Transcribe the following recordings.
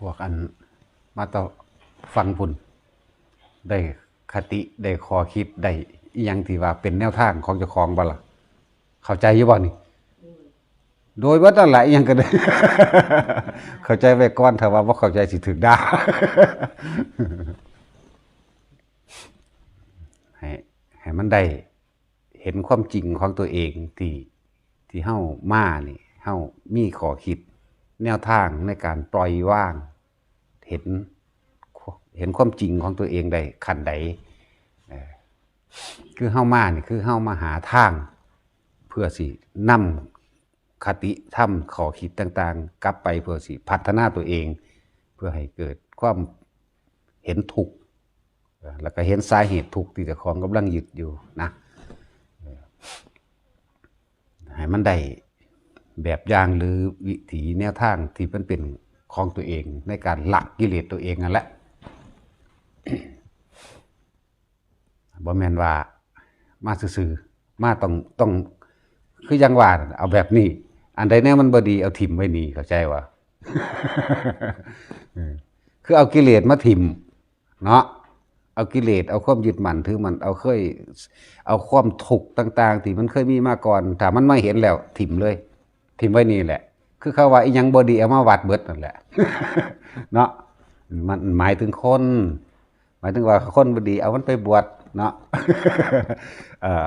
พวกอันมาต่อฟังพุ่นได้คติได้คอคิดได้อิหยังที่ว่าเป็นแนวทางของเจ้าของบ่ล่ะเข้าใจอยู่บ่นี่ โดยว่าตั้งหลายอิหยังก็ได้ เข้าใจไว้ก่อนถ้าว่าบ่เข้าใจสิถึกด่าให้ให้มันได้เห็นความจริงของตัวเองที่ที่เฮามานี่เฮามีขอคิด แนวทางในการปล่อยว่าง เห็นเห็นความจริงของตัวเองได้ขันใดคือเฮามานี่คือเฮามาหาทาง เพื่อสินำคติธรรมขอคิดต่าง ๆ กลับไปเพื่อสิพัฒนาตัวเอง เพื่อให้เกิดความเห็นทุกแล้วก็เห็นสาเหตุทุกที่เจ้าของกำลังยึดอยู่นะให้มันได้แบบอย่างหรือวิถีแนวทางที่มันเป็น ของตัวเอง ในการละกิเลสตัวเองนั่นแหละบ่แมนว่ามาซื่อมาต้องต้องคือยังว่านเอาแบบนี้ อันใดแน่มันบ่ดีเอาถิ่มไว้นี่เข้าใจว่าคือเอากิเลสมาถิ่มเนาะเอากิเลสเอาความยึดมั่นถือมันเอาเคย เอาความทุกข์ต่าง ๆ ที่มันเคยมีมาก่อนถ้ามันไม่เห็นแล้ว ถิ่มเลย ถิ่มไว้นี่แหละ คือเขาว่าอีหยังบ่ดีเอามาวัดเบิดนั่นแหละ เนาะมันหมายถึงคน หมายถึงว่าคนบดีเอามันไปบวชเนาะเอ่อ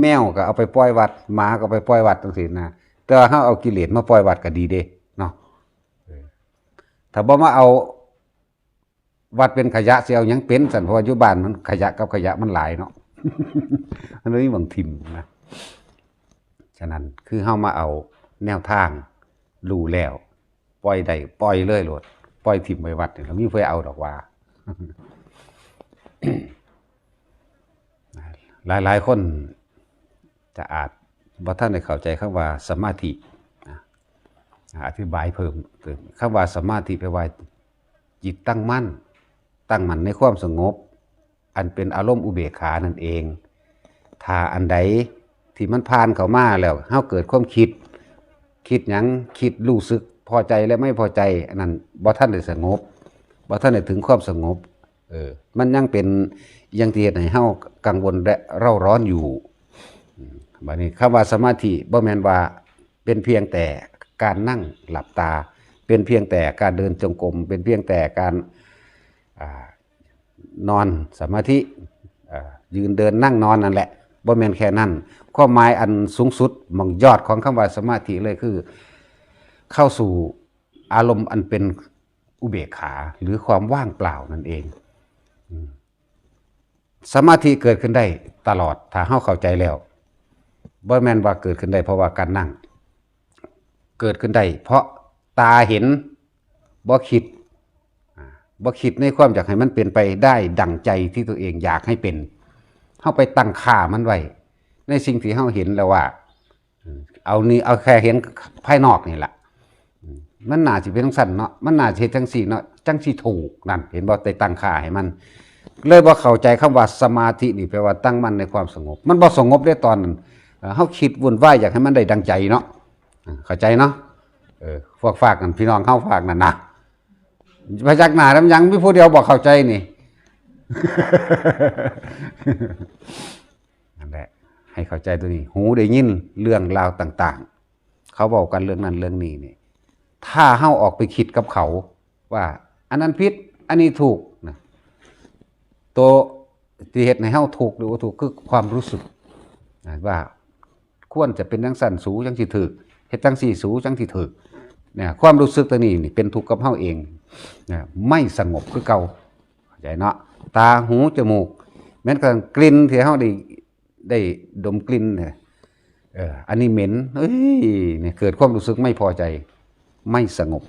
แมวก็เอาไปปล่อยวัดหมาก็ไปปล่อยวัดจังซี่นะแต่ว่าเฮาเอากิเลสมาปล่อยวัดก็ดีเด้เนาะถ้าบ่มาเอาวัดเป็นขยะเสิเอาหยังเป็นสันเพราะว่าอยู่บ้านมันขยะกับขยะมันหลายเนาะมันเลยบางทิมนะ ฉะนั้นคือเฮามาเอาแนวทาง รู้แล้ว ปล่อยได้ปล่อยเลยโลดปล่อยทิมไว้วัดนี่แล้วมีเพื่อเอาดอกว่าหลายหลายคนจะอาจบ่ท่านได้เข้าใจคำว่าสมาธิอธิบายเพิ่มเติมคำว่าสมาธิแปลว่าจิตตั้งมั่น ตั้งมั่นในความสงบ อันเป็นอารมณ์อุเบกขานั่นเองถ้าอันใดที่มันผ่านเข้ามาแล้วเฮาเกิดความคิด คิดหยังคิดรู้สึกพอใจและไม่พอใจอันนั้นบ่ท่านได้สงบบ่ท่านได้ถึงความสงบเออมันยังเป็นยังที่เฮ็ดให้เฮากังวลและเร่าร้อนอยู่บัดนี้คำว่าสมาธิบ่แม่นว่าเป็นเพียงแต่การนั่งหลับตา เป็นเพียงแต่การเดินจงกรมเป็นเพียงแต่การอนอนสมาธิยืนเดินนั่งนอนนั่นแหละบ่แม่นแค่นั้น ความหมายอันสูงสุดมองยอดของคำว่าสมาธิเลยคือ เข้าสู่อารมณ์อันเป็นอุเบกขาหรือความว่างเปล่านั่นเอง สมาธิเกิดขึ้นได้ตลอดถ้าเฮาเข้าใจแล้วบ่แมนว่าเกิดขึ้นได้เพราะว่าการนั่ง เกิดขึ้นได้เพราะตาเห็นบ่คิดบ่คิดในความอยากให้มันเป็นไปได้ดั่งใจที่ตัวเองอยากให้เป็นเฮาไปตั้งค่ามันไว้ ในสิ่งที่เฮาเห็นแล้วว่า เอานี่เอาแค่เห็นภายนอกนี่แหละมันน่าสิเป็นจังซั่นเนาะมันน่าสิเฮ็ดจังซี่เนาะจังสิถูกนั่น เห็นบ่ได้ตั้งค่าให้มัน เลยบ่เข้าใจคำว่าสมาธินี่แปลว่าตั้งมั่นในความสงบ มันบ่สงบได้ตอนนั้นเฮาคิดวุ่นวายอยากให้มันได้ดังใจเนาะเข้าใจเนาะเออพวกฝากกันพี่น้องเข้าฝากนั่นนะพยักหนาแล้วยังมีผู้เดียวบอกเข้าใจนี่ ให้เข้าใจตัวนี้ หูได้ยินเรื่องราวต่าง ๆ เขาบอกกันเรื่องนั้นเรื่องนี้นี่ ถ้าเฮาออกไปคิดกับเขา ว่า อันนั้นผิดอันนี้ถูกนะตัวที่เฮ็ดให้เฮาถูกหรือว่าถูกคือความรู้สึกนะว่าควรจะเป็นจังสั่นสูจังสิถูกเฮ็ดจังสี่สูจังสิถูกเนี่ยความรู้สึกตัวนี้นี่เป็นทุกข์กับเฮาเองนะไม่สงบคือเก่าเข้าใจเนาะตาหูจมูกแม้กระทั่งกลิ่นที่เฮาได้ ได้ดมกลิ่นเนี่ยเอออันนี้เหม็นเอ้ยเนี่ยเกิดความรู้สึกไม่พอใจ ไม่สงบ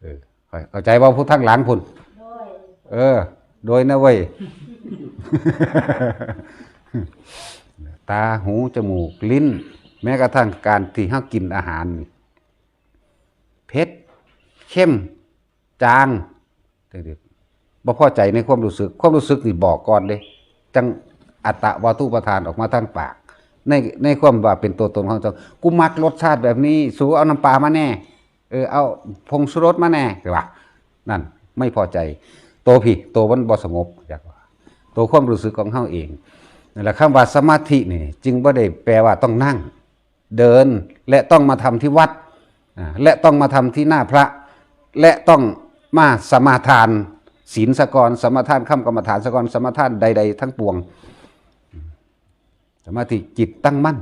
เออเข้าใจว่าผู้ทั้งหลังพุ่นเออ โดยนะเว้ยตาหูจมูกลิ้น แม้กระทั่งการที่เฮากินอาหารนี่เผ็ดเข้ม จางเด็ดๆบ่พอใจในความรู้สึก ความรู้สึกนี่บอกก่อนเลยจัง อัตตะวาตุประทานออกมาทางปาก ในในความว่าเป็นตัวตนของเจ้ากูมักรสชาติแบบนี้ สูเอาน้ำปลามาแน่ เออเอาพงสุรสมาแน่คือว่านั่นไม่พอใจ โตัวพี่ตัวมันบ่สงบอยากว่าตัวความรู้สึกของเฮาเองนั่นแหละคำว่าสมาธินี่ จึงบ่ได้แปลว่าต้องนั่ง เดินและต้องมาทำที่วัดและต้องมาทำที่หน้าพระ และต้องมาสมาทานศีลสกรสมาทานคำกรรมฐานสกรสมาทานใด ๆ ทั้งปวง สมาธิจิตตั้งมั่น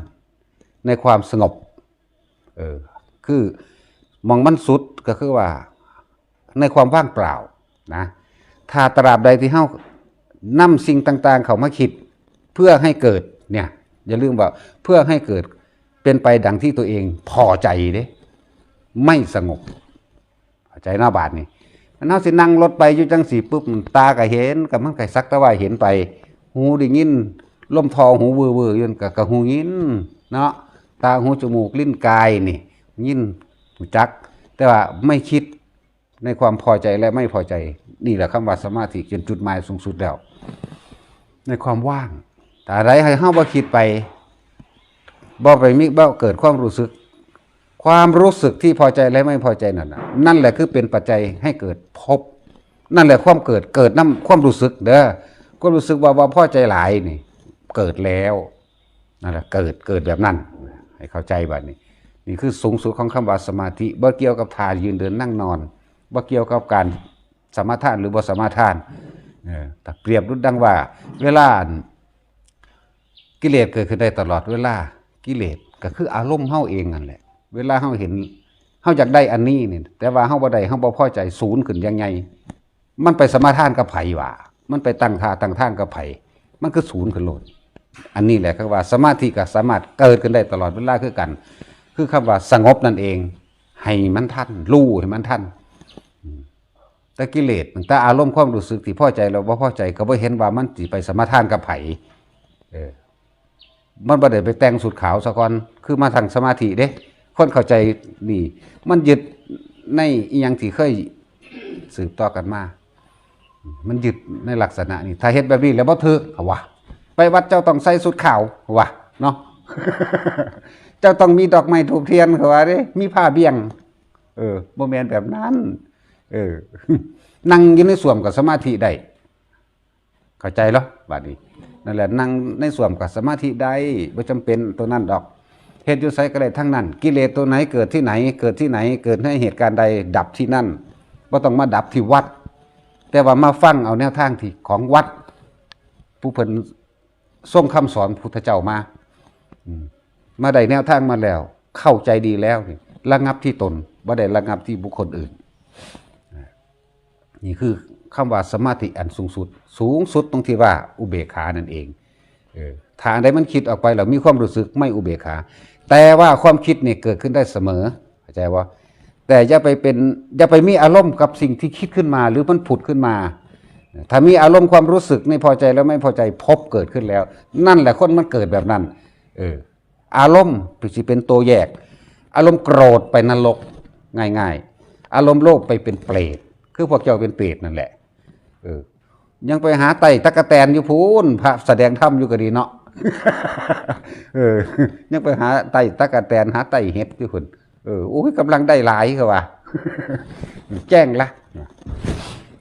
ในความสงบเออคือมองมันสุดก็คือว่าในความว่างเปล่านะถ้าตราบใดที่เฮานำสิ่งต่าง ๆ เขามาคิดเพื่อให้เกิดเนี่ยอย่าลืมว่าเพื่อให้เกิดเป็นไปดังที่ตัวเองพอใจเด้ไม่สงบใจหน้าบาทนี่มันเอาสินั่งรถไปอยู่จังสีปุ๊บตาก็เห็นกับมันก็สักต่ว่าเห็นไป หูได้ยิน ลมทอหูเวอร์เวอร์อยืนกับกะหูยินเนาะตาหูจมูกลิ้นกายนี่ ยินหูจัก แต่ว่าไม่คิดในความพอใจและไม่พอใจ นี่แหละคำว่าสมาธิจนจุดหมายสูงสุดแล้ว ในความว่างแต่อะไรให้เฮาบ่คิดไปบ่ไปมิบ่เกิดความรู้สึก ความรู้สึกที่พอใจและไม่พอใจนั่นนั่นแหละคือเป็นปัจจัยให้เกิดภพนั่นแหละความเกิดเกิดน้ำความรู้สึกเด้อความรู้สึกว่าว่าพอใจหลายนี่ เกิดแล้วนั่นแหละเกิดเกิดแบบนั้นให้เข้าใจบัดนี้ นี่คือสูงสุดของคำว่าสมาธิบ่เกี่ยวกับท่ายืนเดินนั่งนอนบ่เกี่ยวกับการสมาทานหรือบ่สมาทานเออแต่เปรียบรุดดังว่า เวลากิเลสเกิดขึ้นได้ตลอดเวลากิเลสก็คืออารมณ์เฮาเองนั่นแหละ เวลาเฮาเห็นเฮาอยากได้อันนี้นี่แต่ว่าเฮาบ่ได้เฮาบ่พอใจศูนย์ขึ้นยังไง มันไปสมาทานกับไผว่า มันไปตั้งท่าตั้งท่างกับไผมันคือศูนย์ขึ้นโลด อันนี้แหละคือว่าสมาธิก็สามารถเกิดขึ้นได้ตลอดเวลาคือกัน คือคำว่าสงบนั่นเอง ให้มันทันรู้ให้มันทันแต่กิเลสแต่อารมณ์ความรู้สึกที่พอใจเราบ่พอใจ ก็บ่เห็นว่ามันสิไปสมาทานกับไผเออมันบ่ได้ไปแต่งสุดขาวซะก่อนคือมาทางสมาธิเด้ คนเข้าใจนี่ มันยึดในอีหยังที่เคยสืบต่อกันมา มันยึดในลักษณะนี้ถ้าเฮ็ดแบบนี้แล้วบ่ถือเขาว่า ไปวัดเจ้าต้องใส่สุดขาวว่าเนาะเจ้าต้องมีดอกไม้ถูกเทียนเขาว่าด้มีผ้าเบี่ยง เออบ่แม่นแบบนั้น เออ นั่งอยู่ในส่วมกับสมาธิได้เข้าใจเหรอบัดนี้นั่นแหละนั่งในส่วมกับสมาธิได้ไม่จำเป็นตัวนั้นดอกเหตุอยู่ไสก็ได้ทั้งนั้น กิเลสตัวไหนเกิดที่ไหน เกิดที่ไหน เกิดในเหตุการณ์ใดดับที่นั่นบ่ต้องมาดับที่วัด แต่ว่ามาฟังเอาแนวทางที่ของวัด ผู้เพิ่น ส่งคำสอนพุทธเจ้ามาอมาได้แนวทางมาแล้ว เข้าใจดีแล้วนี่ระงับที่ตนบ่ได้ระงับที่บุคคลอื่น นี่คือคำว่าสมาธิอันสูงสุด สูงสุดตรงที่ว่าอุเบกขานั่นเองเออถ้าอันใดมันคิดออกไปแล้วมีความรู้สึกไม่อุเบกขา แต่ว่าความคิดนี่เกิดขึ้นได้เสมอเข้าใจว่า แต่อย่าไปเป็นอย่าไปมีอารมณ์กับสิ่งที่คิดขึ้นมา หรือมันผุดขึ้นมา ถ้ามีอารมณ์ความรู้สึกไม่พอใจแล้วไม่พอใจพบเกิดขึ้นแล้ว นั่นแหละคนมันเกิดแบบนั้น เออ อารมณ์จะเป็นตัวแยก อารมณ์โกรธไปนรกง่าย ๆ อารมณ์โลภไปเป็นเปรตคือพวกเจ้าเป็นเปรตนั่นแหละ เออ ยังไปหาไต่ตะกะแตนอยู่พูนพระแสดงธรรมอยู่ก็ดีเนาะเออ ยังไปหาไต่ตะกะแตนหาไต่เห็ดอยู่คุณเออโอ้ยกำลังได้หลายเขาว่าแจ้งละ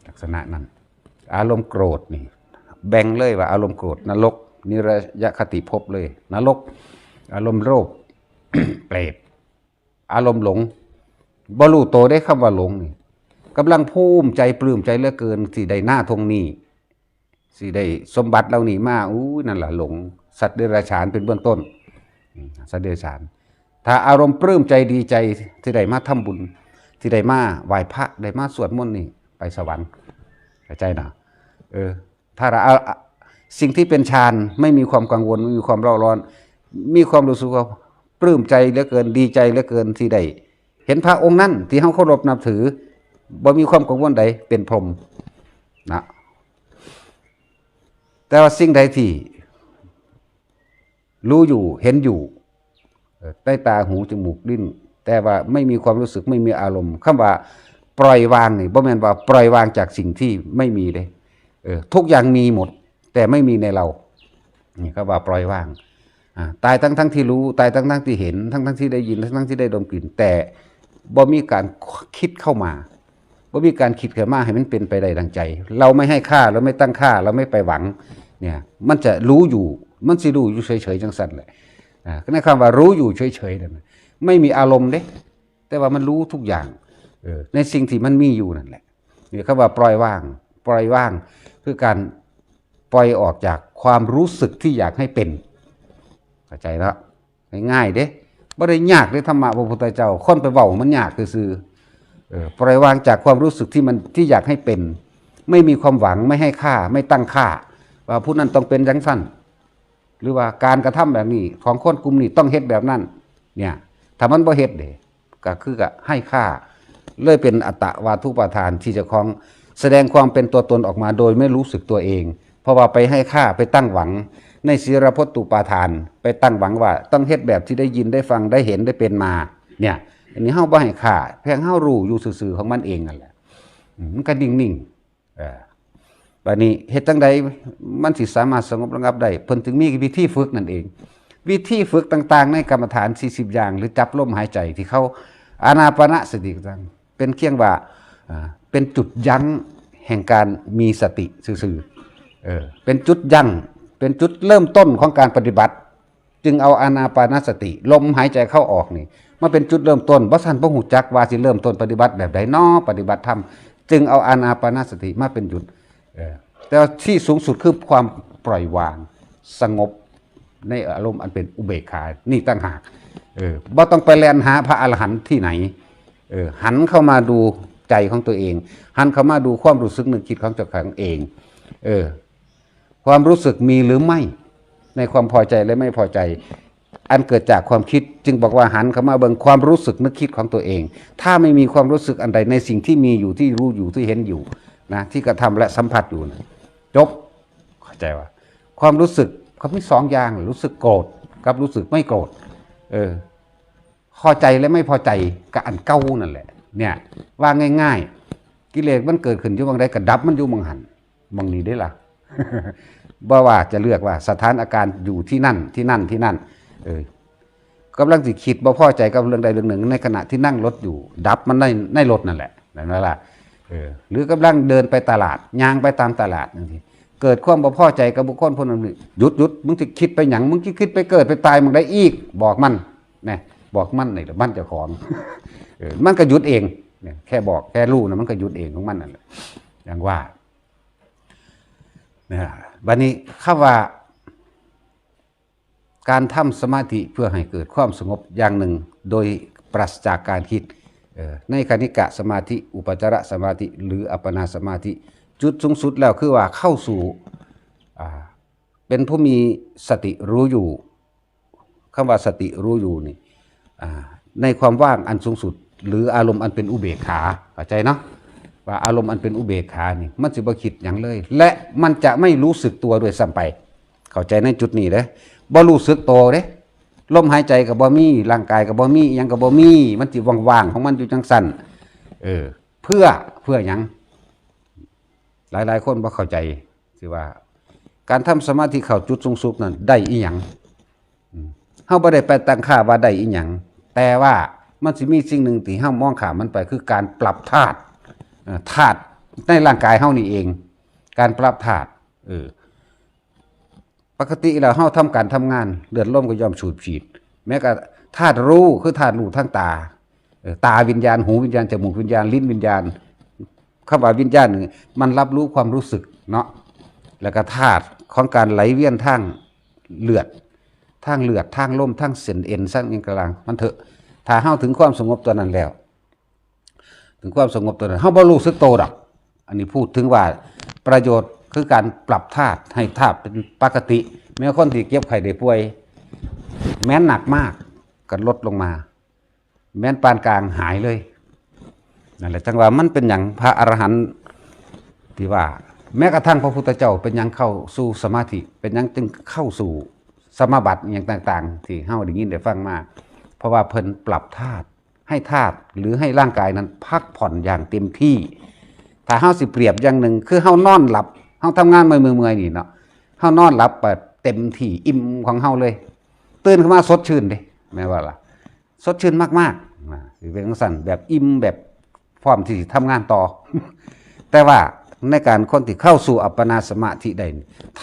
ลักษณะนั้น อารมณ์โกรธนี่ แบ่งเลยว่าอารมณ์โกรธนรกนิรยคติภพเลย นรก อารมณ์โลภเปรตอารมณ์หลงบรูโตได้คำว่าหลงนี่กำลังภูมิใจปลื้มใจเหลือเกินสิได้หน้าทงนี้สิได้สมบัติเหล่านี้มาอู้นั่นแหละหลง สัตว์เดรัจฉานเป็นเบื้องต้น สัตว์เดรัจฉาน ถ้าอารมณ์ปลื้มใจดีใจที่ได้มาทำบุญที่ได้มาไหว้พระได้มาสวดมนต์นี่ไปสวรรค์ เข้าใจนะเออถ้าเราเอาสิ่งที่เป็นฌานไม่มีความกังวลไม่มีความเร่าร้อน มีความรู้สึกว่าปลื้มใจเหลือเกินดีใจเหลือเกินที่ได้เห็นพระองค์นั้นที่เขาเคารพนับถือบ่มีความกังวลใดเป็นพรหมนะแต่ว่าสิ่งใดที่รู้อยู่เห็นอยู่ใต้ตาหูจมูกลิ้น แต่ว่าไม่มีความรู้สึกไม่มีอารมณ์คำว่า ปล่อยวางนี่บ่แม่นว่าปล่อยวางจากสิ่งที่ไม่มีเลยเออทุกอย่างมีหมด แต่ไม่มีในเรานี่ก็ว่าปล่อยวางอ่าตายทั้งทั้งที่รู้ตายทั้งทั้งที่เห็น ทั้งทั้งที่ได้ยินทั้งทั้งที่ได้ดมกลิ่น แต่บ่มีการคิดเข้ามาบ่มีการคิดเข้ามาให้มันเป็นไปได้ดังใจ เราไม่ให้ค่าเราไม่ตั้งค่า เราไม่ไปหวังเนี่ยมันจะรู้อยู่มันสิรู้อยู่เฉยๆจังซั่นแหละอ่าก็ในคำว่ารู้อยู่เฉยๆนั่นน่ะไม่มีอารมณ์เด้แต่ว่ามันรู้ทุกอย่าง ในสิ่งที่มันมีอยู่นั่นแหละนี่คำว่าปล่อยว่าง ปล่อยว่าง คือการปล่อยออกจากความรู้สึกที่อยากให้เป็นเข้าใจแล้วง่ายๆเด้บ่ได้ยากเลยธรรมะพระพุทธเจ้าค้นไปเว้ามันยากคือซื่อเออปล่อยวางจากความรู้สึกที่มันที่อยากให้เป็น ไม่มีความหวังไม่ให้ค่า ไม่ตั้งค่า ว่าผู้นั้นต้องเป็นจังสั้นหรือว่าการกระทำแบบนี้ ของคนกลุ่มนี้ต้องเฮ็ดแบบนั้น เนี่ยถ้ามันบ่เฮ็ดเด้ก็คือก็ให้ค่า เลยเป็นอัตตวาทุปาทานที่จะของ แสดงความเป็นตัวตนออกมาโดยไม่รู้สึกตัวเอง เพราะว่าไปให้ค่าไปตั้งหวัง ในศีรพจตุปาทาน ไปตั้งหวังว่าต้องเฮ็ดแบบที่ได้ยินได้ฟังได้เห็นได้เป็นมาเนี่ยอันนี้เฮาบ่ให้ค่าเพียงเฮารู้อยู่ซื่อๆของมันเองนั่นแหละมันก็นิ่งๆเออบัดนี้เฮ็ดจังใดมันสิสามารถสงบระงับได้เพิ่นถึงมีวิธีฝึกนั่นเอง วิธีฝึกต่าง ๆ ในกรรมฐาน 40 อย่าง หรือจับลมหายใจที่เขาอานาปานสติต่าง เป็นเคียงว่าเป็นจุดยั้งแห่งการมีสติซื่อเออเป็นจุดยั้งเป็นจุดเริ่มต้นของการปฏิบัติ จึงเอาอานาปานสติ ลมหายใจเข้าออกนี่มาเป็นจุดเริ่มต้นบ่ทันบ่ฮู้จักว่าสิเริ่มต้นปฏิบัติแบบใดน้อปฏิบัติธรรมจึงเอาอานาปานสติมาเป็นจุดแต่ที่สูงสุดคือความปล่อยวางสงบในอารมณ์อันเป็นอุเบกขา นี่ตั้งหาก เออบ่ต้องไปแลนหาพระอรหันต์ที่ไหน เออหันเข้ามาดูใจของตัวเอง หันเข้ามาดูความรู้สึกนึกคิดของเจ้าของเอง เออ ความรู้สึกมีหรือไม่ ในความพอใจและไม่พอใจ อันเกิดจากความคิดจึงบอกว่าหันเข้ามาเบิ่งความรู้สึกนึกคิดของตัวเอง ถ้าไม่มีความรู้สึกอันใดในสิ่งที่มีอยู่ที่รู้อยู่ที่เห็นอยู่นะที่กระทำและสัมผัสอยู่นะจบเข้าใจว่า ความรู้สึกเขามีสองอย่างรู้สึกโกรธกับรู้สึกไม่โกรธเออ พอใจและไม่พอใจกับอันเก้านั่นแหละ เนี่ย ว่าง่าย ๆ กิเลสมันเกิดขึ้นอยู่บางใดก็ดับมันอยู่บางหันบางนี้ได้ล่ะบ่ว่าจะเลือกว่าสถานอาการอยู่ที่นั่นที่นั่นที่นั่น เออกำลังสิคิดบ่พอใจกับเรื่องใดเรื่องหนึ่ง ในขณะที่นั่งรถอยู่ ดับมันในในรถนั่นแหละนั่นล่ะเออหรือกำลังเดินไปตลาดย่างไปตามตลาดนั่นทีเกิดความบ่พอใจกับบุคคลคนนั้นหยุดหยุดมึงสิคิดไปหยังมึงสิคิดไปเกิดไปตายมึงได้อีก บอกมันนะ บอกมันนี่แหละมันเจ้าของเออมันก็หยุดเองเนี่ยแค่บอกแค่รู้นะมันก็หยุดเองของมันนั่นแหละอย่างว่านะบัดนี้คำว่า การทำสมาธิเพื่อให้เกิดความสงบอย่างหนึ่ง โดยปราศจากการคิดออในคณิกะสมาธิ อุปจารสมาธิ หรืออัปปนาสมาธิ จุดสูงสุดแล้วคือว่าเข้าสู่เป็นผู้มีสติรู้อยู่คำว่าสติรู้อยู่นี่ ในความว่างอันสูงสุด หรืออารมณ์อันเป็นอุเบกขาเข้าใจเนาะว่าอารมณ์อันเป็นอุเบกขานี่มันสิบ่คิดอย่างเลย และมันจะไม่รู้สึกตัวด้วยซ้ำไป เข้าใจในจุดนี้เด้บ่รู้สึกตัวเด้ลมหายใจกับบ่มีร่างกายกับบ่มียังกับบ่มีมันสิว่างๆของมันอยู่จังซั่นเออ เพื่อเพื่อยังหลายๆคนบ่เข้าใจสิว่า การทำสมาธิเข้าจุดสูงสุดนั้นได้อีหยังเฮาบ่ได้ไปตั้งค่าว่าได้อีหยัง แต่ว่ามันสิมีสิ่งหนึ่งที่เฮามองข้ามมันไปคือการปรับธาตุธาตุในร่างกายเฮานี่เอง การปรับธาตุเออปกติแล้วเฮาทำการทำงานเลือดลมก็ยอมฉูดฉีด แม้กระธาตุรู้คือธาตุรู้ทางตาตาวิญญาณหูวิญญาณจมูกวิญญาณลิ้นวิญญาณคำว่าวิญญาณมันรับรู้ความรู้สึกเนาะแล้วก็ธาตุของการไหลเวียนทางเลือด ทางเลือดทางลมทางเส้นเอ็นสั้นยังกลางมันเถอะถ้าเฮาถึงความสงบตัวนั้นแล้ว ถึงความสงบตัวนั้นเฮาบ่รู้สึกโตดอก อันนี้พูดถึงว่าประโยชน์คือการปรับธาตุให้ธาตุเป็นปกติ แม้คนที่เก็บไข้ได้ป่วย แม้นหนักมากก็ลดลงมา แม้นปานกลางหายเลยนั่นแหละจังว่ามันเป็นอย่างพระอรหันต์ที่ว่า แม้กระทั่งพระพุทธเจ้าเป็นยังเข้าสู่สมาธิ เป็นยังจึงเข้าสู่ สมาบัติอย่างต่าง ๆ ที่เฮาได้ยินได้ฟังมาเพราะว่าเพิ่นปรับธาตุให้ธาตุหรือให้ร่างกายนั้นพักผ่อนอย่างเต็มที่ ถ้าเฮาสิเปรียบอย่างหนึ่งคือเฮานอนหลับเฮาทำงานเมื่อยๆนี่เนาะเฮานอนหลับแบบเต็มที่อิ่มของเฮาเลย ตื่นขึ้นมาสดชื่นเด้แม่ว่าล่ะสดชื่นมากๆนะหรือเป็นจังสั่นแบบอิ่มแบบพร้อมที่สิทำงานต่อ แต่ว่าในการคนที่เข้าสู่อัปปนาสมาธิได้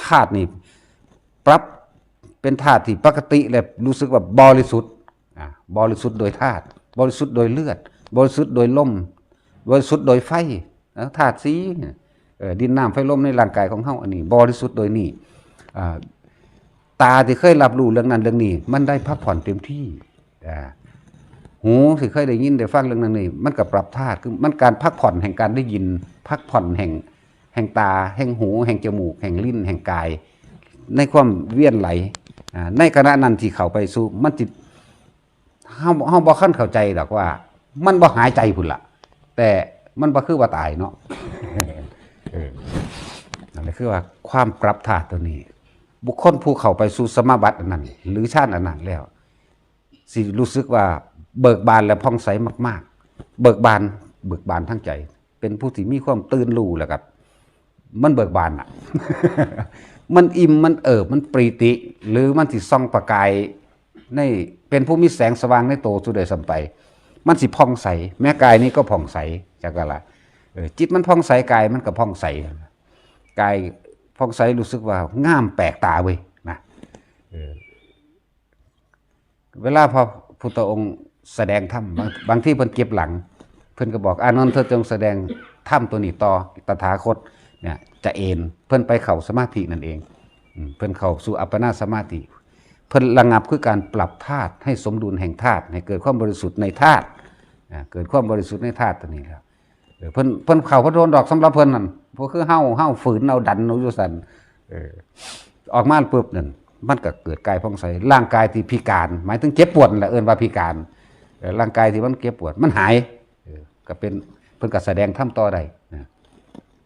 ธาตุนี่ปรับ เป็นธาตุที่ปกติเลยรู้สึกว่าบริสุทธิ์บริสุทธิ์โดยธาตุบริสุทธิ์โดยเลือด บริสุทธิ์โดยลมบริสุทธิ์โดยไฟธาตุสีดินน้ำไฟลมในร่างกายของเฮาอันนี้ บริสุทธิ์โดยนี่ตาที่เคยรับรู้เรื่องนั้นเรื่องนี้ มันได้พักผ่อนเต็มที่หูสิเคยได้ยินได้ฟังเรื่องนั้นนี่มันกับปรับธาตุคือมันการพักผ่อนแห่งการได้ยิน พักผ่อนแห่งแห่งตา แห่งหู แห่งจมูก แห่งลิ้น แห่งกาย ในความเวียนไหล ในขณะนั้นที่เข้าไปสู่มันจิตเฮาเฮาบ่คันเข้าใจดอกว่า มันบ่หายใจพุ่นละแต่มันบ่คือว่าตายเนาะเออนั่นแหละคือว่าความปรับธาตุตัวนี้ บุคคลผู้เข้าไปสู่สมาบัติอันนั้น หรือชาติอันนั้นแล้ว สิรู้สึกว่าเบิกบานและผ่องใสมาก ๆ เบิกบาน เบิกบานทั้งใจ เป็นผู้ที่มีความตื่นรู้แล้วกับ มันเบิกบานอะ มันอิ่มมันเอิบมันปรีติ หรือมันสิส่องประกายในเป็นผู้มีแสงสว่างในโตสุดใดสัมไป มันสิผ่องใส แม้กายนี้ก็ผ่องใสจากอะไรเออจิตมันผ่องใสกายมันก็ผ่องใสกายผ่องใสรู้สึกว่างามแปลกตาเว้ยนะเวลาพอพุทธองค์แสดงธรรมบางบางที่เพิ่นเก็บหลัง เพิ่นก็บอกอานนท์เธอจงแสดงธรรมตัวนี้ต่อตถาคต เนี่ยจะเอนเพิ่นไปเข้าสมาธินั่นเองเพิ่นเข้าสู่อัปปนาสมาธิเพิ่นระงับคือการปรับธาตุให้สมดุลแห่งธาตุให้เกิดความบริสุทธิ์ในธาตุเกิดความบริสุทธิ์ในธาตุตัวนี้แล้วเพิ่นเพิ่นเข้าพระโดนดอกสำหรับเพิ่นนั่นเพราะคือเฮาเฮาฝืนเอาดันเอาอยู่สันออกมาปุ๊บนั่นมันก็เกิดกายผ่องใสร่างกายที่พิการ หมายถึงเจ็บปวดแหละเอินว่าพิการร่างกายที่มันเจ็บปวดมันหายก็เป็นเพิ่นก็แสดงท่ำต่อได้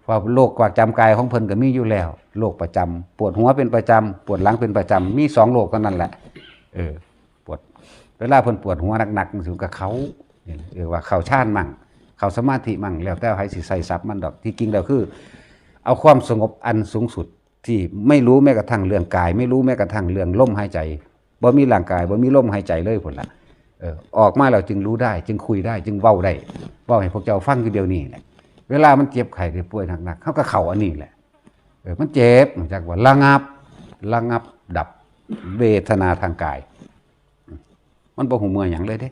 นะเพราโรคกวากจำกายของเพิ่นก็มีอยู่แล้วโรคประจำปวดหัวเป็นประจำปวดหลังเป็นประจำมีสองโรคเท่านั้นแหละ เออ ปวดเวลาเพิ่นปวดหัวหนักๆถึงกับเขาเนี่ยเรียกว่าเขาชานมั่ง เขาสมาธิมั่งแล้วแต่ให้สิใส่ซับมันดอกที่จริงแล้วคือ เอาความสงบอันสูงสุดที่ไม่รู้แม้กระทั่งเรื่องกาย ไม่รู้แม้กระทั่งเรื่องลมหายใจบ่มีร่างกายบ่มีลมหายใจเลยผลละเออออกมาแล้วจึงรู้ได้ จึงคุยได้ จึงเว้าได้เว้าให้พวกเจ้าฟังอยู่เดียวนี้แหละ เวลามันเจ็บไข้ได้ป่วยหนักๆเขาก็เข่าอันนี้แหละเออมันเจ็บจากว่าระงับระงับดับเวทนาทางกาย มันบ่หูเมื่อยหยังเลยเด้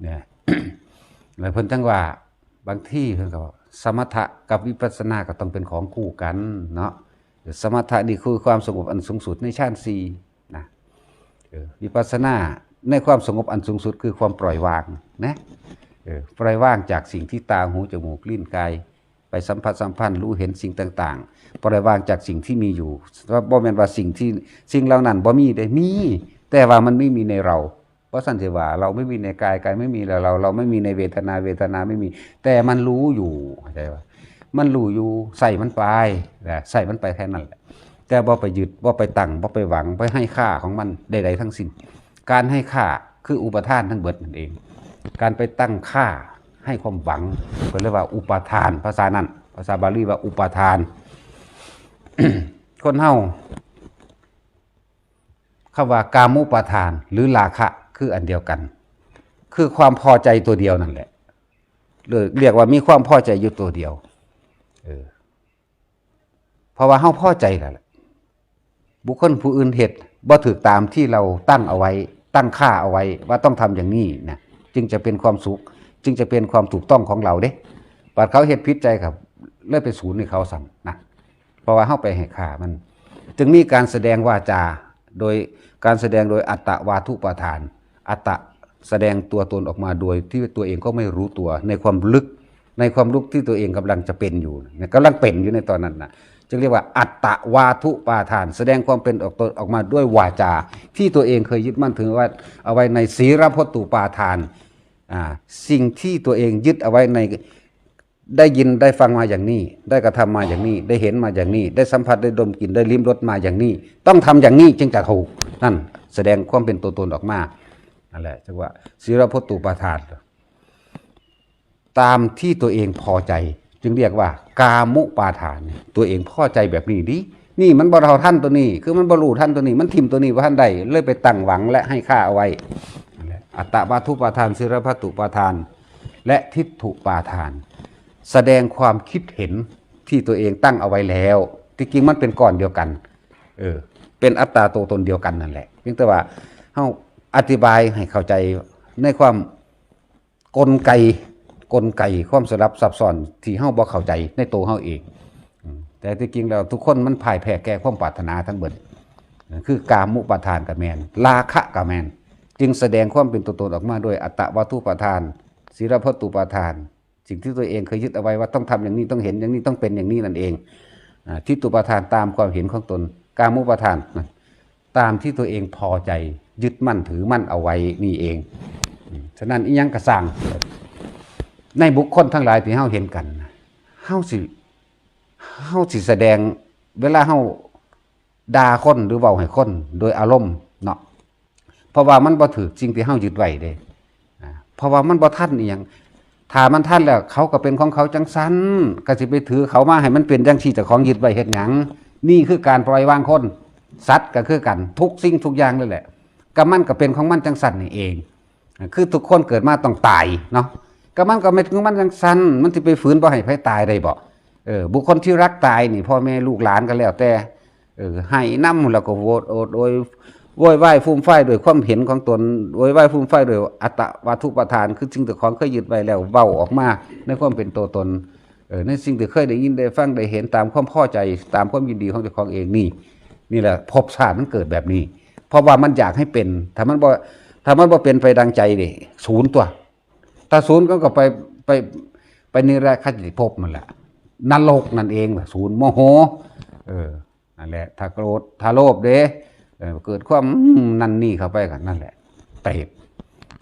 เนี่ยเลยเพิ่นจังว่าบางที่เพิ่นก็ว่าสมถะกับวิปัสสนาก็ต้องเป็นของคู่กันเนาะสมถะนี่คือความสงบอันสูงสุดในฌานสี่นะวิปัสสนาในความสงบอันสูงสุดคือความปล่อยวางนะ ปล่อยว่างจากสิ่งที่ตาหูจมูกลิ้นกาย ไปสัมผัสสัมพันธ์รู้เห็นสิ่งต่างๆปล่อยว่างจากสิ่งที่มีอยู่ว่าบ่แม่นว่าสิ่งที่สิ่งเหล่านั้นบ่มีได้มี แต่ว่ามันไม่มีในเราเพราะสันติว่าเราไม่มีในกายกายไม่มีในเรา เราไม่มีในเวทนาเวทนาไม่มี แต่มันรู้อยู่เข้าใจป่ะมันรู้อยู่ใส่มันไปนะใส่มันไปแค่นั้นแหละแต่บ่ไปยึดบ่ไปตั้งบ่ไปหวังไปให้ค่าของมันใดๆทั้งสิ้นการให้ค่าคืออุปทานทั้งเบิดนั่นเอง การไปตั้งค่าให้ความหวังก็เรียกว่าอุปทาน ภาษานั้นภาษาบาลีว่าอุปทาน คนเฮาคำว่ากามุปทาน หรือราคะคืออันเดียวกัน คือความพอใจตัวเดียวนั่นแหละหรือเรียกว่ามีความพอใจอยู่ตัวเดียวเออเพราะว่าเฮาพอใจแล้วแหละบุคคลผู้อื่นเหตุบ่ถือตามที่เราตั้งเอาไว้ ตั้งค่าเอาไว้ว่าต้องทำอย่างนี้นะ จึงจะเป็นความสุข จึงจะเป็นความถูกต้องของเราเด้ปัดเขาเหตุพิษใจครับเลื่อไปศูนย์ในเขาสั่งนะเพราะว่าเฮาไปให้ค่ามัน จึงมีการแสดงวาจาโดยการแสดงโดยอัตตวาทุปาทาน อัตตะแสดงตัวตนออกมาโดยที่ตัวเองก็ไม่รู้ตัวในความลึกในความลึกที่ตัวเองกำลังจะเป็นอยู่เนี่ยกำลังเป็นอยู่ในตอนนั้นนะจึงเรียกว่าอัตตวาทุปาทาน แสดงความเป็นออกตัวออกมาด้วยวาจา ที่ตัวเองเคยยึดมั่นถือว่าเอาไว้ในศีรพตุปาทาน สิ่งที่ตัวเองยึดเอาไว้ในได้ยินได้ฟังมาอย่างนี้ ได้กระทำมาอย่างนี้ ได้เห็นมาอย่างนี้ ได้สัมผัสได้ดมกลิ่นได้ลิ้มรสมาอย่างนี้ ต้องทำอย่างนี้จึงจะถูกนั่นแสดงความเป็นตัวตนออกมานั่นแหละจังว่าศีรพตุปาทานตามที่ตัวเองพอใจ จึงเรียกว่า กามุปาทาน ตัวเองพอใจแบบนี้ดินี่มันบรเราท่านตัวนี้ คือมันบรรูท่านตัวนี้ มันทิมตัวนี้ว่าท่านใดเลยไปตั้งหวังและให้ค่าเอาไว้ อัตตวาทุปาทานศิรพัตุปาทาน และทิฏฐุปาทาน แสดงความคิดเห็นที่ตัวเองตั้งเอาไว้แล้วที่จริงมันเป็นก้อนเดียวกัน เออ เป็นอัตตาตัวตนเดียวกันนั่นแหละเพียงแต่ว่าเฮาอธิบายให้เข้าใจในความกลไกกลไกความสลับซับซ้อนที่เฮาบ่เข้าใจในตัวเฮาเองแต่ที่จริงแล้วทุกคนมันพ่ายแพ้แก่ความปรารถนาทั้งเบิดคือกามุปาทานกับแมนลาคะกับแมน จึงแสดงความเป็นตัวตนออกมาด้วยอัตตวัตถุปาทานศีลพัตตุปาทาน สิ่งที่ตัวเองเคยยึดเอาไว้ว่าต้องทำอย่างนี้ต้องเห็นอย่างนี้ต้องเป็นอย่างนี้นั่นเองอ่าทิฏฐุปาทานตามความเห็นของตน การมุปาทานตามที่ตัวเองพอใจยึดมั่นถือมั่นเอาไว้นี่เอง ฉะนั้นอียังกระสังในบุคคลทั้งหลายที่เฮาเห็นกันเฮาสิเฮาสิแสดงเวลาเฮาด่าคนหรือเว้าให้คน โดยอารมณ์ เพราะว่ามันบ่ถือสิ่งที่เฮายึดไว้เด้อ่าเพราะว่ามันบ่ทันอีหยังถ้ามันทันแล้วเขาก็เป็นของเขาจังซั้นก็สิไปถือเขามาให้มันเป็นจังซี่เจ้าของยึดไว้เฮ็ดหยังนี่คือการปล่อยวางคนสัตว์ก็คือกันทุกสิ่งทุกอย่างเลยแหละก็มันก็เป็นของมันจังซั่นนี่เอง คือทุกคนเกิดมาต้องตายเนาะก็มันก็เป็นของมันจังซั่นมันสิไปฝืนบ่ให้ไผตายได้บ่เออบุคคลที่รักตายนี่พ่อแม่ลูกหลานก็แล้วแต่เออให้น้ำแล้วก็โวดโอดโอย โวยวายฟูมไฟด้วยความเห็นของตนโวยวายฟูมไฟด้วยอัตตวัตถุประทาน คือสิ่งที่ของเคยยึดไว้แล้วเว้าออกมาในความเป็นตัวตนเออในสิ่งที่เคยได้ยินได้ฟังได้เห็นตามความพอใจตามความยินดีของเจ้าของเองนี่ นี่แหละภพชาติมันเกิดแบบนี้ เพราะว่ามันอยากให้เป็นถ้ามันบ่ถ้ามันบ่เป็นไปดังใจดิศูนย์ตัวถ้าศูนย์ก็ก็ไปไปไปนิรคติภพมันแหละนรกนั่นเองแหละศูนย์โมโห เออนั่นแหละถ้าโกรธถ้าโลภเด้ เกิดความนั่นนี่เข้าไปกันนั่นแหละเปรต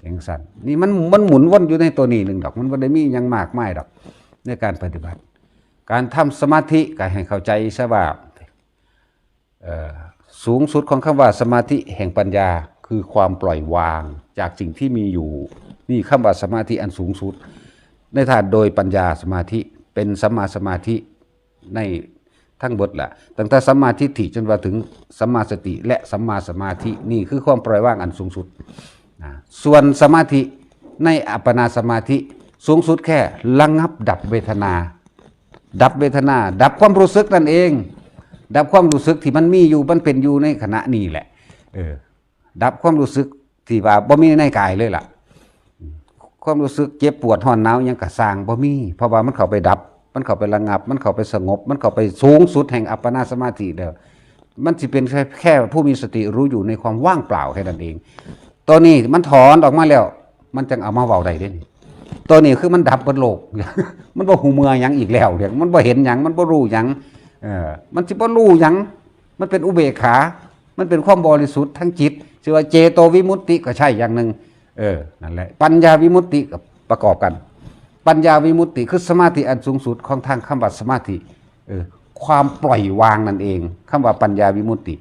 เองสันนี่มันมันหมุนวนอยู่ในตัวนี้หนึ่งดอก มันไม่ได้มียังมากมายดอก ในการปฏิบัติ การทำสมาธิก็ให้เข้าใจซะว่าเอ่อสูงสุดของคำว่าสมาธิแห่งปัญญาคือความปล่อยวางจากสิ่งที่มีอยู่ นี่คำว่าสมาธิอันสูงสุด ในทานโดยปัญญาสมาธิเป็นสัมมาสมาธิใน ทั้งบทแหละตั้งแต่สัมมาทิฏฐิจนว่าถึงสัมมาสติและสัมมาสมาธินี่คือความปล่อยว่างอันสูงสุดนะส่วนสมาธิในอัปปนาสมาธิสูงสุดแค่ระงับดับเวทนา ดับเวทนา ดับความรู้สึกนั่นเอง ดับความรู้สึกที่มันมีอยู่มันเป็นอยู่ในขณะนี้แหละเออดับความรู้สึกที่ว่าบ่มีในกายเลยล่ะ ความรู้สึกเจ็บปวดห่อนหนาวยังกระสางบ่มีเพราะว่ามันเข้าไปดับ มันเข้าไประงับ มันเข้าไปสงบ มันเข้าไปสูงสุดแห่งอัปปนาสมาธิเด้อมันสิเป็นแค่แค่ผู้มีสติรู้อยู่ในความว่างเปล่าแค่นั้นเอง ตัวนี้มันถอนออกมาแล้ว มันจังเอามาเว้าได้เด้นี่ตัวนี้คือมันดับบนโลก มันบ่หูเมือยังอีกแล้วเดี๋ยวมันบ่เห็นยังมันบ่รู้ยังเออมันสิบ่รู้ยังมันเป็นอุเบกขา มันเป็นความบริสุทธิ์ทั้งจิตชื่อว่าเจโตวิมุตติก็ใช่อย่างหนึ่งเออนั่นแหละปัญญาวิมุตติกับประกอบกัน ปัญญาวิมุตติคือสมาธิอันสูงสุดของทางคำว่าสมาธิเออความปล่อยวางนั่นเองคำว่าปัญญาวิมุตติ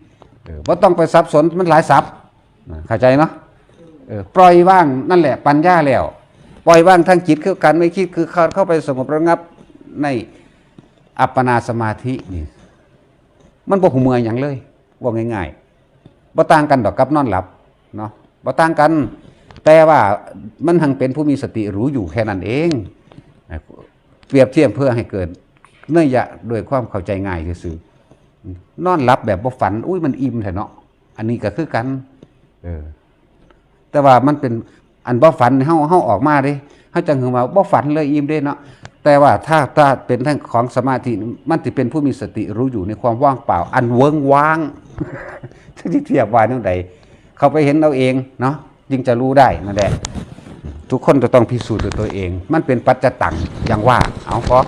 เออว่าต้องไปสับสนมันหลายศัพท์นะเข้าใจเนาะเออปล่อยว่างนั่นแหละปัญญาแล้ว ปล่อยว่างทางจิตคือการไม่คิดคือเข้าเข้าไปสงบระงับในอัปปนาสมาธินี่มันบ่หูเมื่อยหยังเลยว่าง่ายๆบ่ต่างกันดอกกับนอนหลับเนาะบ่ต่างกัน แต่ว่ามันหังเป็นผู้มีสติรู้อยู่แค่นั้นเอง เปรียบเทียบเพื่อให้เกิดเนื่อยะโดยความเข้าใจง่ายซื่อนอนหลับแบบบ่ฝัน อุ้ยมันอิ่มแท้เนาะอันนี้ก็คือกัน เออ แต่ว่ามันเป็นอันบ่ฝันเฮาเฮาออกมาเด้เฮาจังคือว่าบ่ฝันเลยอิ่มเด้เนาะแต่ว่าถ้าถ้าเป็นทั้งของสมาธิมันสิเป็นผู้มีสติรู้อยู่ในความว่างเปล่า อันเวิงว่างที่เทียบว่าจังใดเขาไปเห็นเอาเองเนาะ จึงจะรู้ได้นั่นแหละทุกคนจะต้องพิสูจน์ด้วยตัวเอง มันเป็นปัจจตังอย่างว่าเอาพอ